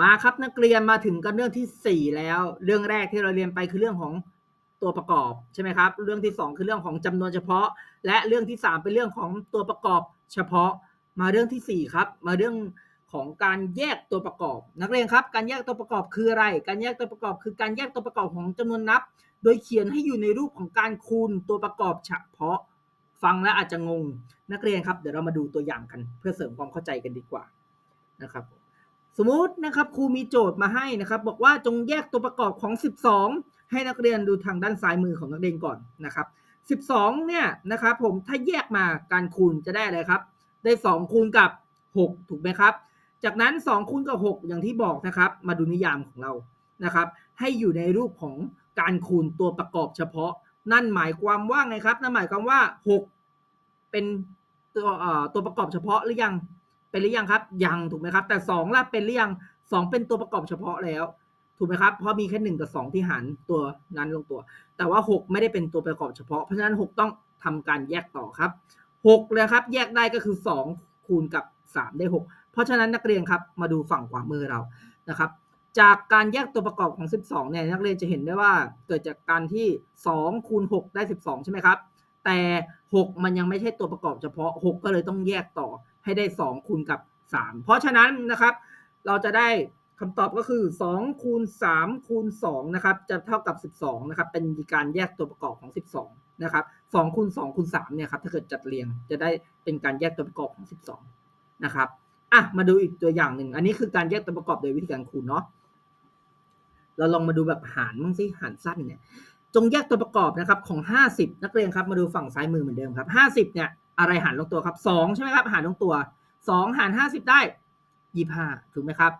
มาครับนักเรียนมาถึงกันเรื่องที่ 4 แล้ว เรื่องแรกที่เราเรียนไปคือเรื่องของตัวประกอบใช่ไหมครับ เรื่องที่ 2 คือเรื่องของจำนวนเฉพาะ และเรื่องที่ 3 เป็นเรื่องของตัวประกอบเฉพาะ มาเรื่องทีสี่ 4 ครับ มาเรื่องของการแยกตัวประกอบ นักเรียนครับ การแยกตัวประกอบคืออะไร การแยกตัวประกอบคือการแยกตัวประกอบของจำนวนนับ โดยเขียนให้อยู่ในรูปของการคูณตัวประกอบเฉพาะ ฟังแล้วอาจจะงง นักเรียนครับ เดี๋ยวเรามาดูตัวอย่างกัน เพื่อเสริมความเข้าใจกันดีกว่านะครับ สมมุตินะครับครูมีโจทย์มาให้นะครับ บอกว่าจงแยกตัวประกอบของ 12 ให้นักเรียนดูทางด้านซ้ายมือของนักเรียนก่อนนะครับ 12 เนี่ยนะครับผมถ้าแยกมาการคูณจะได้อะไรครับ ได้ 2 คูณกับ 6 ถูกไหมครับ จากนั้น 2 คูณกับ 6 อย่างที่บอกนะครับ มาดูนิยามของเรานะครับ ให้อยู่ในรูปของการคูณตัวประกอบเฉพาะ นั่นหมายความว่าไงครับ นั่นหมายความว่า 6 เป็นตัวตัวประกอบเฉพาะหรือยัง เป็นหรือยังครับ ยังถูกไหมครับ แต่2ล่ะเป็นหรือยัง2เป็นตัวประกอบเฉพาะแล้ว ถูกไหมครับ เพราะมีแค่ 1 กับ 2 ที่หารตัวนั้นลงตัว แต่ว่า 6 ไม่ได้เป็นตัวประกอบเฉพาะ เพราะฉะนั้น 6 ต้องทำการแยกต่อครับ6เลยครับ แยกได้ก็คือ 2 คูณกับ 3 ได้ 6 เพราะฉะนั้นนักเรียนครับมาดูฝั่งขวามือเรานะครับจากการแยกตัวประกอบของ 12 เนี่ย นักเรียนจะเห็นได้ว่าเกิดจากการที่ 2 คูณ 6 ได้ 12 ใช่ไหมครับ แต่ 6 มันยังไม่ใช่ตัวประกอบเฉพาะ 6 ก็เลยต้องแยกต่อ ให้ได้ 2 คูณกับ 3 เพราะฉะนั้นนะครับ เราจะได้คำตอบก็คือ 2 คูณ 3 คูณ 2 นะครับ จะเท่ากับ 12 นะครับ เป็นการแยกตัวประกอบของ 12 นะครับ2คูณ 2 คูณ 3 เนี่ยครับ ถ้าเกิดจัดเรียง จะได้เป็นการแยกตัวประกอบของ 12 นะครับ อะ มาดูอีกตัวอย่างหนึ่ง อันนี้คือการแยกตัวประกอบโดยวิธีการคูณเนาะ เราลองมาดูแบบหารบ้างสิ หารสั้นเนี่ย จงแยกตัวประกอบนะครับของ 50 นักเรียนครับ มาดูฝั่งซ้ายมือเหมือนเดิมครับ 50 เนี่ย อะไรหารลงตัวครับ2ใช่ไหมครับ หารลงตัว2หาร50ได้25ถูกไหมครับ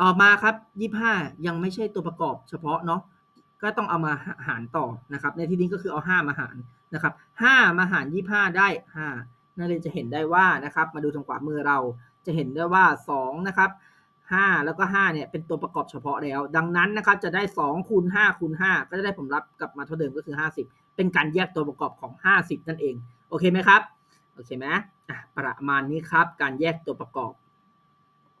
ต่อมาครับ25ยังไม่ใช่ตัวประกอบเฉพาะเนาะก็ต้องเอามาหารต่อนะครับ ในที่นี้ก็คือเอา5มาหารนะครับ5มาหาร25ได้5นักเรียนจะเห็นได้ว่านะครับ มาดูทางขวามือเราจะเห็นได้ว่า2นะครับ5แล้วก็5เนี่ยเป็นตัวประกอบเฉพาะแล้ว ดังนั้นนะครับจะได้2คูณ5คูณ5ก็จะได้ผลลัพธ์กลับมาเท่าเดิมก็คือ 50 เป็นการแยกตัวประกอบของ 50 นั่นเอง โอเคไหมครับ โอเคไหมอะประมาณนี้ครับ การแยกตัวประกอบ